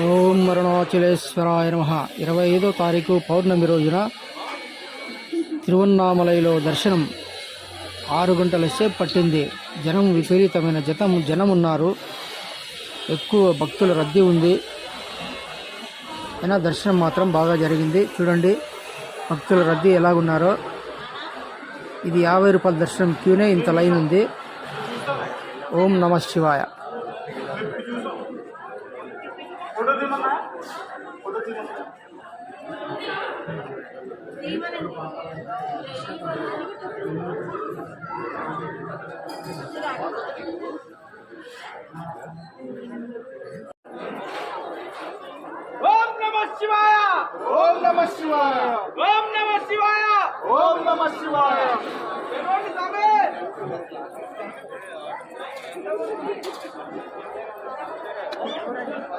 ఓం మరణాచలేశ్వరాయ నమ. ఇరవై ఐదో తారీఖు పౌర్ణమి రోజున తిరువన్నామలైలో దర్శనం ఆరు గంటల సేపు పట్టింది. జనం విపరీతమైన జతం జనం ఉన్నారు ఎక్కువ భక్తుల రద్దీ ఉంది. అయినా దర్శనం మాత్రం బాగా జరిగింది. చూడండి భక్తుల రద్దీ ఎలాగున్నారో. ఇది యాభై రూపాయల దర్శనం క్యూనే ఇంత లైన్ ఉంది. ఓం నమ శివాయ. ఓం నమ శివాయ! ఓం నమ శివాయ! ఓం నమ శివాయ! ఓం నమ శివాయ! స్వామి